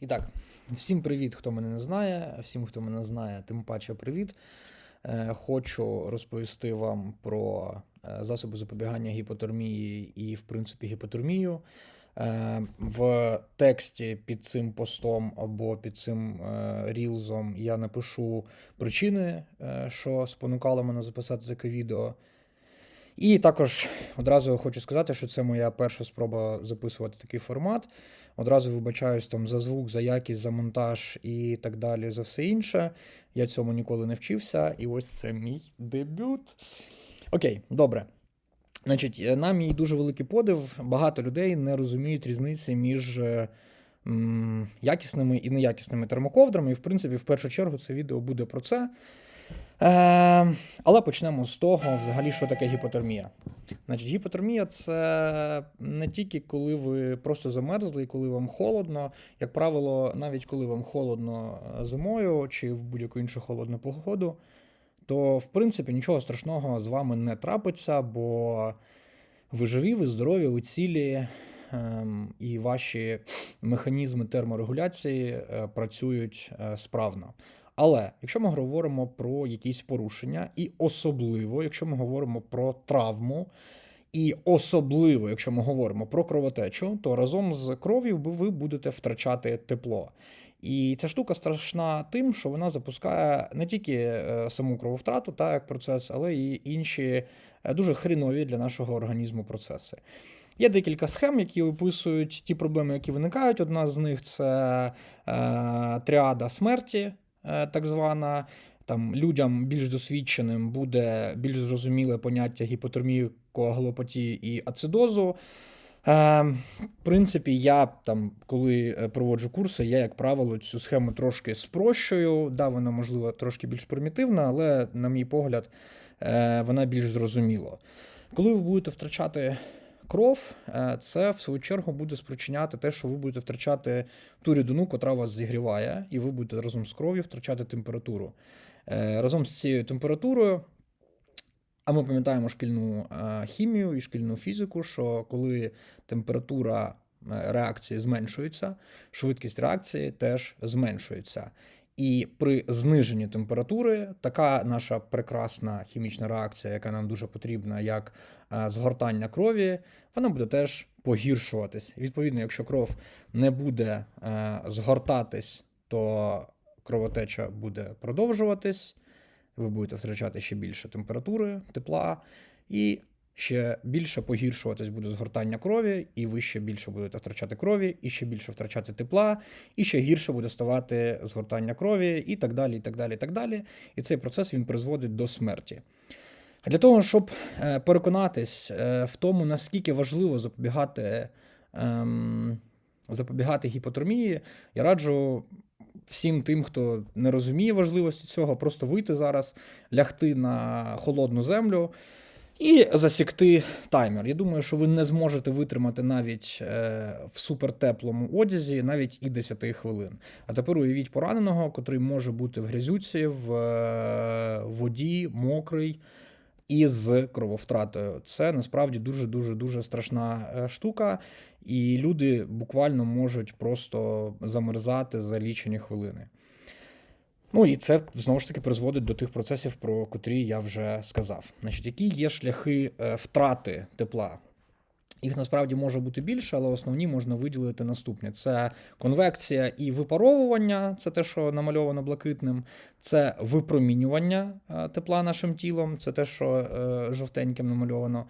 І так, всім привіт, хто мене не знає. Всім, хто мене знає, тим паче привіт. Е, Хочу розповісти вам про е, засоби запобігання гіпотермії і, в принципі, гіпотермію. Е, В тексті під цим постом або під цим рілзом я напишу причини, що спонукало мене записати таке відео. І також одразу хочу сказати, що це моя перша спроба записувати такий формат. Одразу вибачаюсь там за звук, за якість, за монтаж і так далі, за все інше. Я цьому ніколи не вчився, і ось це мій дебют. Окей, добре. Значить, е, на мій дуже великий подив, багато людей не розуміють різниці між е, м, якісними і неякісними термоковдрами. І, в принципі, в першу чергу це відео буде про це. Е, але почнемо з того, взагалі, що таке гіпотермія. Значить, гіпотермія це не тільки коли ви просто замерзли коли вам холодно. Як правило, навіть коли вам холодно е, зимою чи в будь-яку іншу холодну погоду, то в принципі нічого страшного з вами не трапиться, бо ви живі, ви здорові, ви цілі, ем, і ваші механізми терморегуляції е, працюють е, справно. Але якщо ми говоримо про якісь порушення, і особливо, якщо ми говоримо про травму, і особливо, якщо ми говоримо про кровотечу, то разом з кров'ю ви будете втрачати тепло. І ця штука страшна тим, що вона запускає не тільки е, саму крововтрату, так як процес, але й інші е, дуже хрінові для нашого організму процеси. Є декілька схем, які описують ті проблеми, які виникають. Одна з них це е, тріада смерті, так звана. Там людям більш досвідченим буде більш зрозуміле поняття гіпотермії, коагулопатії і ацидозу. Е, в принципі, я там, коли е, проводжу курси, я, як правило, цю схему трошки спрощую. Да, вона, можливо, трошки більш примітивна, але, на мій погляд, е, вона більш зрозуміла. Коли ви будете втрачати кров, е, це в свою чергу буде спричиняти те, що ви будете втрачати ту рідину, котра вас зігріває, і ви будете разом з кров'ю втрачати температуру. Е, Разом з цією температурою. А ми пам'ятаємо шкільну е, хімію і шкільну фізику, що коли температура реакції зменшується, швидкість реакції теж зменшується. І при зниженні температури така наша прекрасна хімічна реакція, яка нам дуже потрібна, як е, згортання крові, вона буде теж погіршуватись. Відповідно, якщо кров не буде е, згортатись, то кровотеча буде продовжуватись ви будете втрачати ще більше температури, тепла, і ще більше погіршуватись буде згортання крові, і ви ще більше будете втрачати крові, і ще більше втрачати тепла, і ще гірше буде ставати згортання крові, і так далі. І так далі, і так далі. І цей процес він призводить до смерті. Для того, щоб е, переконатись е, в тому, наскільки важливо запобігати, ем, запобігати гіпотермії, я раджу всім тим, хто не розуміє важливості цього, просто вийти зараз, лягти на холодну землю і засікти таймер. Я думаю, що ви не зможете витримати навіть е, в супертеплому одязі навіть і 10 хвилин. А тепер уявіть пораненого, котрий може бути в грязюці, в е, воді, мокрий. І з крововтратою. Це насправді дуже дуже дуже страшна е, штука, і люди буквально можуть просто замерзати за лічені хвилини. Ну і це знову ж таки призводить до тих процесів, про котрі я вже сказав. Значить, які є шляхи е, втрати тепла? Їх насправді може бути більше, але основні можна виділити наступні: це конвекція і випаровування, це те, що намальовано блакитним, це випромінювання е, тепла нашим тілом, це те, що е, жовтеньким намальовано.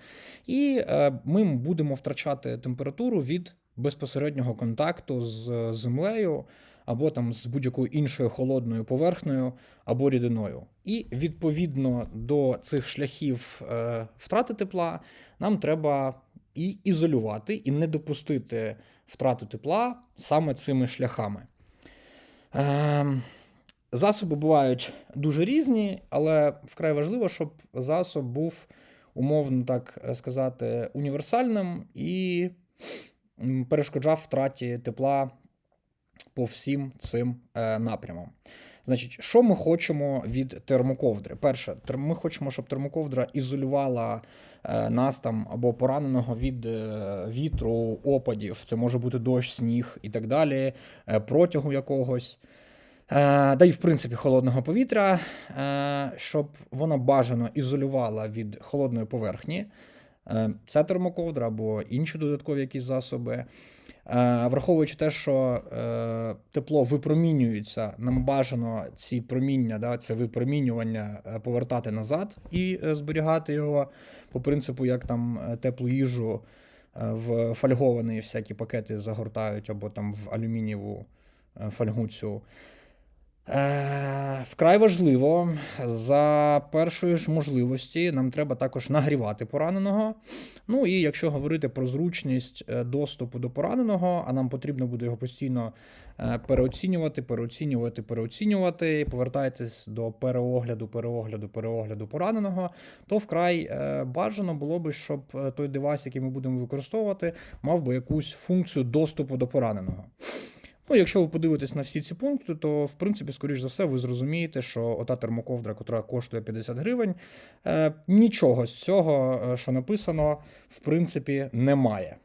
І ми будемо втрачати температуру від безпосереднього контакту з землею. Або там з будь-якою іншою холодною поверхнею або рідиною. І відповідно до цих шляхів е, втрати тепла нам треба і ізолювати, і не допустити втрату тепла саме цими шляхами. Е, засоби бувають дуже різні, але вкрай важливо, щоб засоб був, умовно так сказати, універсальним і перешкоджав втраті тепла по всім цим е, напрямам. Значить, що ми хочемо від термоковдри? Перше, ми хочемо, щоб термоковдра ізолювала е, нас там або пораненого від е, вітру, опадів. Це може бути дощ, сніг і так далі, протягу якогось. Да і в принципі холодного повітря, щоб вона бажано ізолювала від холодної поверхні. Е, Ця термоковдра або інші додаткові якісь засоби. Е, Враховуючи те, що е, тепло випромінюється, нам бажано ці проміння, да, це випромінювання е, повертати назад і е, зберігати його по принципу, як там теплу їжу в фольговані всякі пакети загортають, або там в алюмінієву фольгу цю. Е, Вкрай важливо, за першої ж можливості нам треба також нагрівати пораненого. Ну і якщо говорити про зручність е, доступу до пораненого, а нам потрібно буде його постійно е, переоцінювати, переоцінювати, переоцінювати, повертайтесь до переогляду, переогляду, переогляду пораненого, то вкрай бажано було би, щоб той девайс, який ми будемо використовувати, мав би якусь функцію доступу до пораненого. Ну, якщо ви подивитесь на всі ці пункти, то в принципі, скоріш за все, ви зрозумієте, що ота термоковдра, котра коштує 50 гривень, е, нічого з цього, е, що написано, в принципі, немає.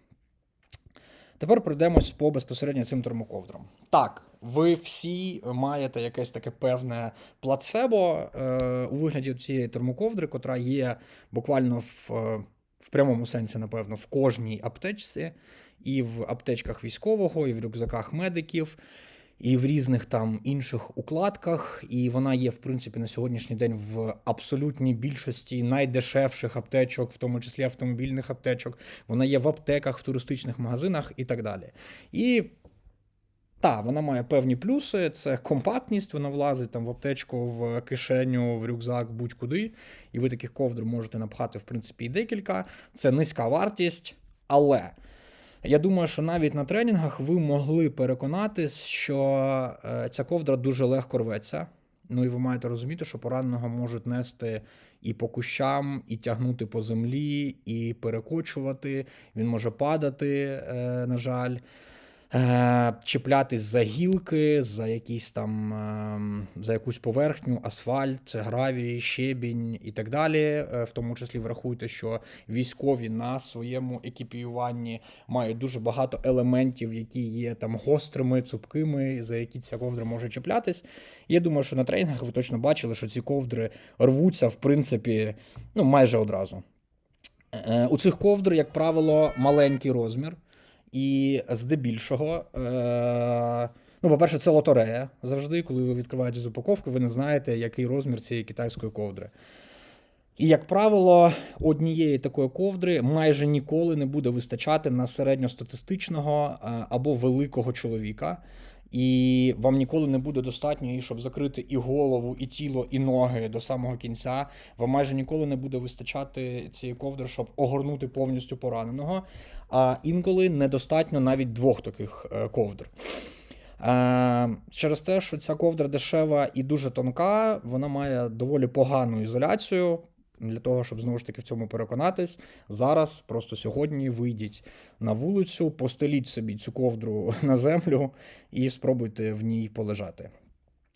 Тепер пройдемось по безпосередньо цим термоковдрам. Так, ви всі маєте якесь таке певне плацебо е, у вигляді цієї термоковдри, котра є буквально в, е, в прямому сенсі, напевно, в кожній аптечці, і в аптечках військового, і в рюкзаках медиків, і в різних там інших укладках. І вона є, в принципі, на сьогоднішній день в абсолютній більшості найдешевших аптечок, в тому числі автомобільних аптечок. Вона є в аптеках, в туристичних магазинах і так далі. І так, вона має певні плюси. Це компактність, вона влазить там в аптечку, в кишеню, в рюкзак, будь-куди. І ви таких ковдр можете напхати, в принципі, і декілька. Це низька вартість, але. Я думаю, що навіть на тренінгах ви могли переконатись, що е, ця ковдра дуже легко рветься. Ну і ви маєте розуміти, що пораненого можуть нести і по кущам, і тягнути по землі, і перекочувати. Він може падати, е, на жаль, е, чіплятись за гілки, за якісь там е, за якусь поверхню, асфальт, гравій, щебінь і так далі. Е, В тому числі врахуйте, що військові на своєму екіпіюванні мають дуже багато елементів, які є там гострими, цупкими, за які ця ковдра може чіплятись. Я думаю, що на тренінгах ви точно бачили, що ці ковдри рвуться, в принципі, ну майже одразу. Е, У цих ковдр, як правило, маленький розмір. І здебільшого, е, ну, по-перше, це лотерея. Завжди, коли ви відкриваєте з упаковки, ви не знаєте, який розмір цієї китайської ковдри. І, як правило, однієї такої ковдри майже ніколи не буде вистачати на середньостатистичного е, або великого чоловіка. І вам ніколи не буде достатньо її, щоб закрити і голову, і тіло, і ноги до самого кінця. Вам майже ніколи не буде вистачати цієї ковдри, щоб огорнути повністю пораненого. А інколи недостатньо навіть двох таких е, ковдр. Е, Через те, що ця ковдра дешева і дуже тонка, вона має доволі погану ізоляцію. Для того, щоб знову ж таки в цьому переконатись, зараз просто сьогодні вийдіть на вулицю, постеліть собі цю ковдру на землю і спробуйте в ній полежати.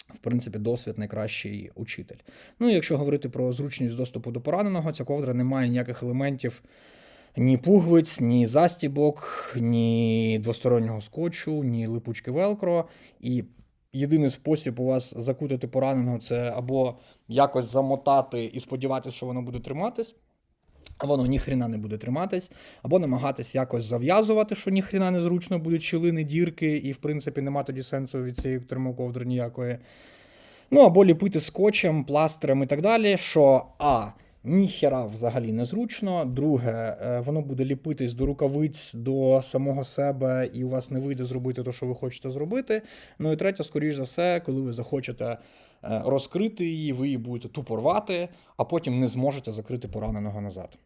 В принципі, досвід найкращий учитель. Ну, якщо говорити про зручність доступу до пораненого, ця ковдра не має ніяких елементів ні пуговиць, ні застібок, ні двостороннього скотчу, ні липучки велкро. І єдиний спосіб у вас закутати пораненого це або якось замотати і сподіватися, що воно буде триматись. А воно ніхрена не буде триматись, або намагатись якось зав'язувати, що ніхрена не зручно будуть щілини, дірки, і, в принципі, нема тоді сенсу від цієї термоковдри ніякої. Ну, або ліпити скотчем, пластирем і так далі, що А. Ніхера взагалі незручно. Друге, е, воно буде ліпитись до рукавиць, до самого себе, і у вас не вийде зробити те, що ви хочете зробити. Ну і третє, скоріш за все, коли ви захочете розкрити її, ви її будете тупо рвати, а потім не зможете закрити пораненого назад.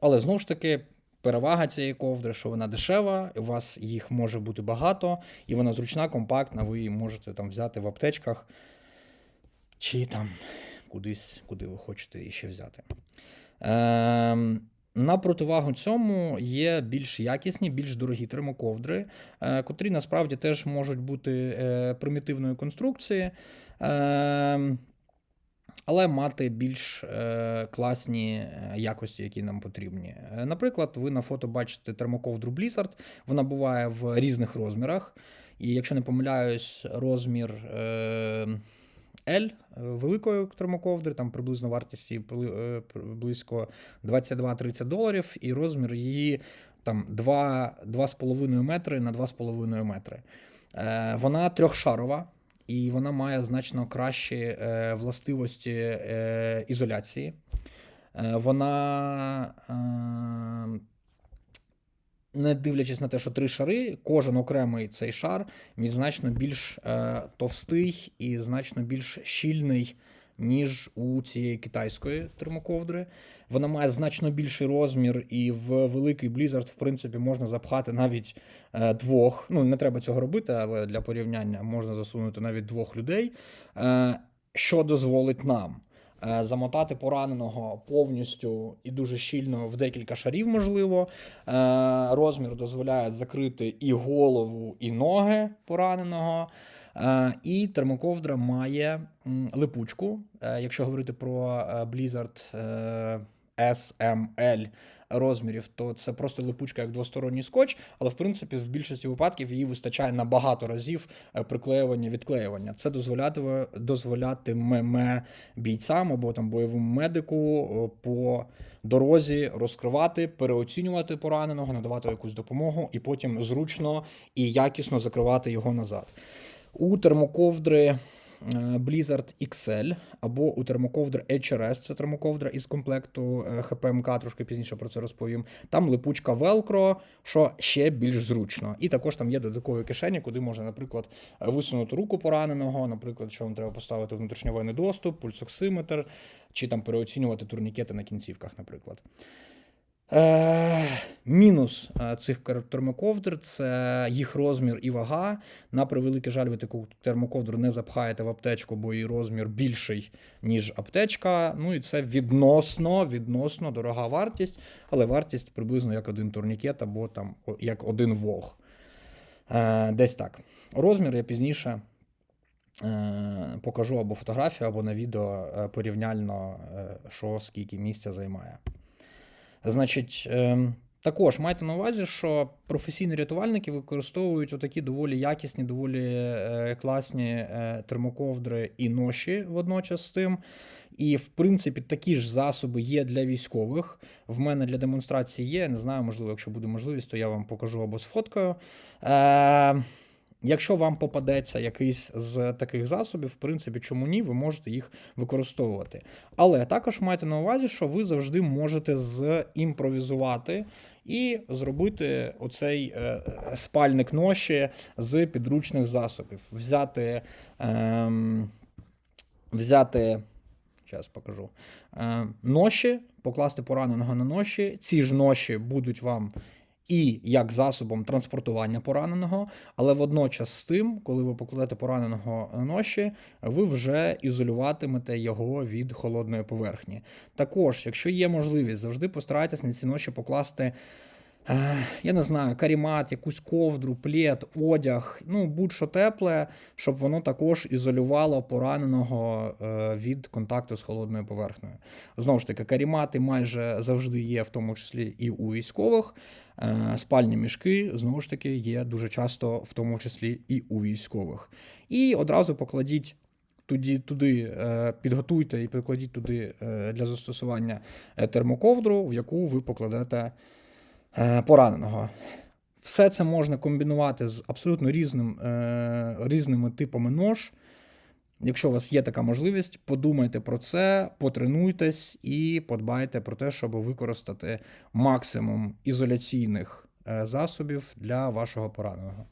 Але знову ж таки, перевага цієї ковдри, що вона дешева, у вас їх може бути багато, і вона зручна, компактна, ви її можете там взяти в аптечках чи там кудись, куди ви хочете її ще взяти. Ем, На противагу цьому є більш якісні, більш дорогі термоковдри, е, котрі насправді теж можуть бути е, примітивної конструкції, е, але мати більш класні якості, які нам потрібні. Наприклад, ви на фото бачите термоковдру Blizzard, вона буває в різних розмірах. І якщо не помиляюсь, розмір. L е, великої термоковдри, там приблизно вартісті е, близько 22-30 доларів, і розмір її там 2,5 метри на 2,5 метри. Е, вона трьохшарова. І вона має значно кращі властивості ізоляції. Вона не дивлячись на те, що три шари, кожен окремий цей шар він значно більш е, товстий і значно більш щільний, ніж у цієї китайської термоковдри. Вона має значно більший розмір, і в великий Blizzard, в принципі, можна запхати навіть е, двох. Ну, не треба цього робити, але для порівняння можна засунути навіть двох людей, е, що дозволить нам. Е, замотати пораненого повністю і дуже щільно в декілька шарів, можливо. Е, розмір дозволяє закрити і голову, і ноги пораненого. Е, і термоковдра має липучку. Якщо говорити про Blizzard SML, розмірів, то це просто липучка як двосторонній скотч, але в принципі в більшості випадків її вистачає на багато разів е, приклеювання відклеювання. Це дозволятиме дозволятиме бійцям або там бойовому медику по дорозі розкривати, переоцінювати пораненого, надавати якусь допомогу, і потім зручно і якісно закривати його назад. У термоковдри Е, Blizzard XL або у термоковдр HRS, це термоковдра із комплекту е, трошки пізніше про це розповім. Там липучка Velcro, що ще більш зручно. І також там є додаткові кишені, куди можна, наприклад, висунути руку пораненого, наприклад, що вам треба поставити внутрішньовойний доступ, пульсоксиметр, чи там переоцінювати турнікети на кінцівках, наприклад. Е, Мінус е, цих термоковдр це їх розмір і вага. На превеликий жаль, ви таку термоковдру не запхаєте в аптечку, бо її розмір більший, ніж аптечка. Ну і це відносно відносно дорога вартість, але вартість приблизно як один турнікет або там як один вог. Е, Десь так. Розмір я пізніше. Покажу або фотографію, або на відео порівняльно, що скільки місця займає. Значить, ем, також майте на увазі, що професійні рятувальники використовують отакі доволі якісні, доволі е, класні е, термоковдри і ноші водночас з тим. І, в принципі, такі ж засоби є для військових. В мене для демонстрації є. Не знаю, можливо, якщо буде можливість, то я вам покажу або з фоткою. Е, Якщо вам попадеться якийсь з таких засобів, в принципі, чому ні, ви можете їх використовувати. Але також майте на увазі, що ви завжди можете зімпровізувати і зробити оцей е, спальник ноші з підручних засобів. Взяти. Е, взяти Зараз покажу. Е, ноші, покласти пораненого на ноші. Ці ж ноші будуть вам і як засобом транспортування пораненого, але водночас з тим, коли ви покладете пораненого на ноші, ви вже ізолюватимете його від холодної поверхні. Також, якщо є можливість, завжди постарайтесь на ці ноші покласти. Е, я не знаю, карімат, якусь ковдру, плед, одяг, ну будь-що тепле, щоб воно також ізолювало пораненого е, від контакту з холодною поверхнею. Знову ж таки, карімати майже завжди є, в тому числі і у військових. Е, спальні мішки, знову ж таки, є дуже часто, в тому числі і у військових. І одразу покладіть. Туди туди підготуйте і покладіть туди для застосування термоковдру, в яку ви покладете Е, пораненого. Все це можна комбінувати з абсолютно різним, е, різними типами нож. Якщо у вас є така можливість, подумайте про це, потренуйтесь і подбайте про те, щоб використати максимум ізоляційних е, засобів для вашого пораненого.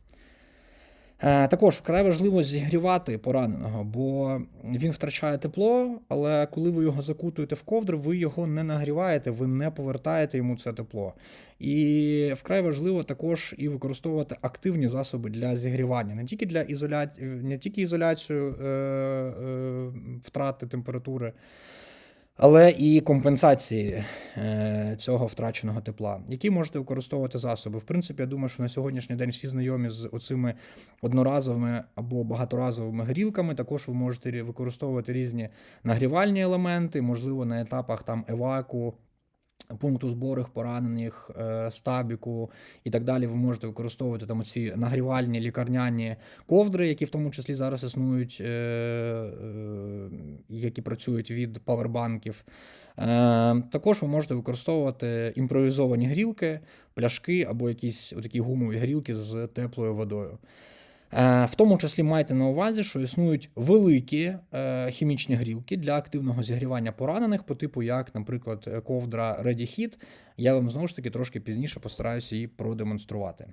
Е, також вкрай важливо зігрівати пораненого, бо він втрачає тепло, але коли ви його закутуєте в ковдру, ви його не нагріваєте, ви не повертаєте йому це тепло. І вкрай важливо також і використовувати активні засоби для зігрівання, не тільки для ізоляції, не тільки ізоляцію е, е, втрати температури. Але і компенсації е, цього втраченого тепла. Які можете використовувати засоби? В принципі, я думаю, що на сьогоднішній день всі знайомі з оцими одноразовими або багаторазовими грілками. Також ви можете використовувати різні нагрівальні елементи, можливо, на етапах там еваку. Пункту збору поранених, е, стабіку і так далі. Ви можете використовувати там ці нагрівальні лікарняні ковдри, які в тому числі зараз існують, е, е, які працюють від павербанків. Також ви можете використовувати імпровізовані грілки, пляшки або якісь такі гумові грілки з теплою водою. Е, В тому числі майте на увазі, що існують великі е, хімічні грілки для активного зігрівання поранених, по типу, як, наприклад, ковдра Ready Heat. Я вам знову ж таки трошки пізніше постараюся її продемонструвати.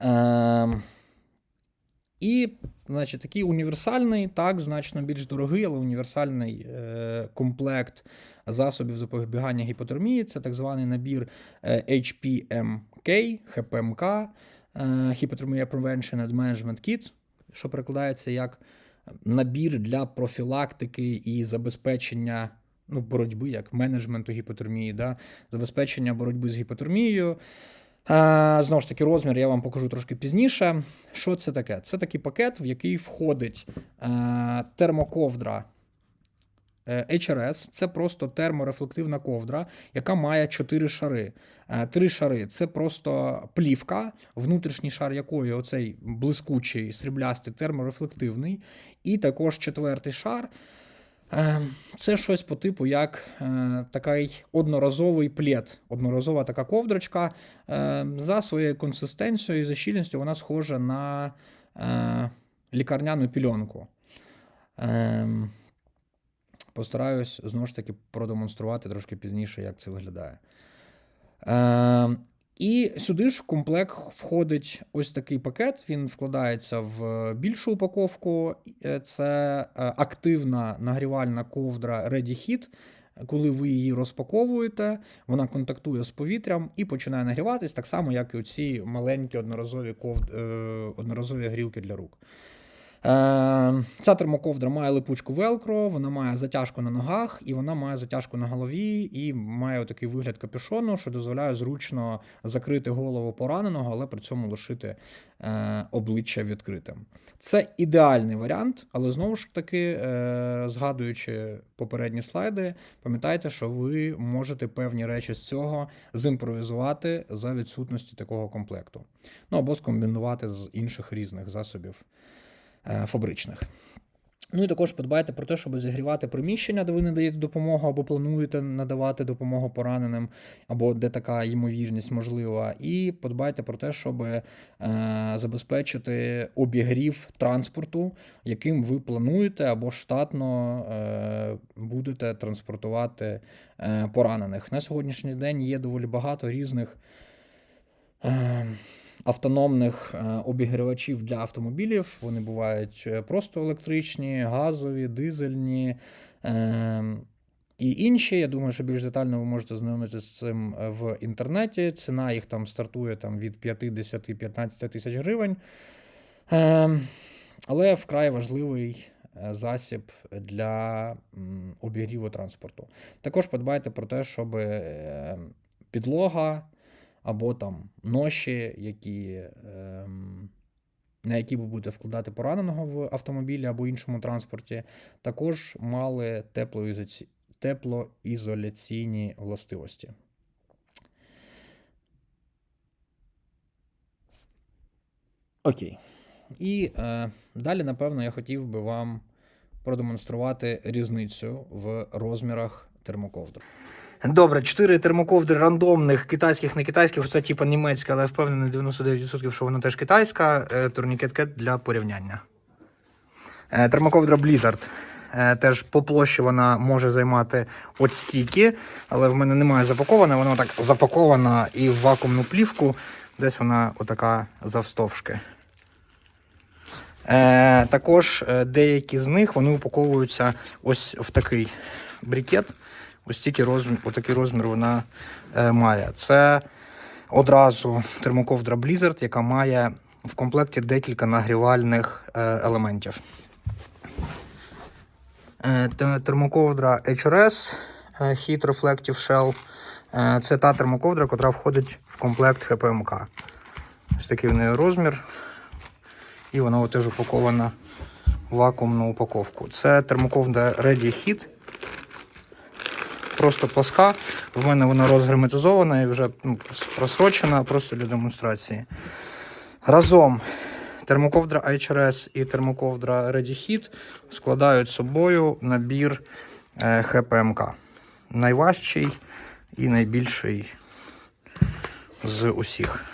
Ем, і, значить, такий універсальний, так, значно більш дорогий, але універсальний е, комплект засобів запобігання гіпотермії. Це так званий набір HPMK, HPMK, Hypothermia Prevention and Management Kit, що перекладається як набір для профілактики і забезпечення ну, боротьби, як менеджменту гіпотермії, да, забезпечення боротьби з гіпотермією. Е, Знову ж таки, розмір я вам покажу трошки пізніше. Що це таке? Це такий пакет, в який входить е, термоковдра е, HRS. Це просто терморефлективна ковдра, яка має 4 шари. Е, Три шари це просто плівка, внутрішній шар якої оцей блискучий сріблястий терморефлективний. І також четвертий шар. Е, Це щось по типу як е, такий одноразовий плед, одноразова така ковдрочка. Е, За своєю консистенцією і за щільністю вона схожа на е, лікарняну пільонку. Е, Постараюсь знову ж таки продемонструвати трошки пізніше, як це виглядає. Е, і сюди ж в комплект входить ось такий пакет. Він вкладається в більшу упаковку. Е, Це е, активна нагрівальна ковдра Ready Heat. Коли ви її розпаковуєте, вона контактує з повітрям і починає нагріватись, так само, як і оці маленькі одноразові, ковд... е, одноразові грілки для рук. Е, Ця термоковдра має липучку велкро, вона має затяжку на ногах, і вона має затяжку на голові, і має такий вигляд капюшону, що дозволяє зручно закрити голову пораненого, але при цьому лишити е, обличчя відкритим. Це ідеальний варіант, але знову ж таки, е, згадуючи попередні слайди, пам'ятайте, що ви можете певні речі з цього зімпровізувати за відсутності такого комплекту. Ну або скомбінувати з інших різних засобів фабричних. Ну і також подбайте про те, щоб зігрівати приміщення, де ви надаєте допомогу, або плануєте надавати допомогу пораненим, або де така ймовірність можлива. І подбайте про те, щоб е, забезпечити обігрів транспорту, яким ви плануєте або штатно е, будете транспортувати е, поранених. На сьогоднішній день є доволі багато різних. Автономних е, обігрівачів для автомобілів. Вони бувають е, просто електричні, газові, дизельні. е, І інші, я думаю, що більш детально ви можете знайомитися з цим е, в інтернеті. Ціна їх там стартує там, від 50-15 тисяч гривень. Е, Але вкрай важливий засіб для обігріву транспорту. Також подбайте про те, щоб підлога або там ноші, які, ем, на які ви будете вкладати пораненого в автомобілі або іншому транспорті, також мали теплоізоляційні властивості. Окей. І е, далі, напевно, я хотів би вам продемонструвати різницю в розмірах термоковдр. Добре, чотири термоковдри рандомних, китайських, не китайських, це типу німецька, але впевнений 99%, що вона теж китайська. Е, Турнікет кет для порівняння. Е, Термоковдра Blizzard. Е, Теж по площі вона може займати от стільки, але в мене немає запакована, вона так запакована і в вакуумну плівку. Десь вона отака завстовшки. Також деякі з них вони упаковуються ось в такий брикет. Ось тільки розмір, отакий розмір вона е, має. Це одразу термоковдра Blizzard, яка має в комплекті декілька нагрівальних е, елементів. Е, Термоковдра HRS Heat Reflective Shell. Це та термоковдра, яка входить в комплект ХПМК. Ось такий в неї розмір. І вона теж упакована в вакуумну упаковку. Це термоковдра Ready Heat. Просто пласка. В мене вона розгерметизована і вже ну, просрочена просто для демонстрації. Разом термоковдра HRS і термоковдра Ready Heat складають собою набір е, ХПМК. Найважчий і найбільший з усіх.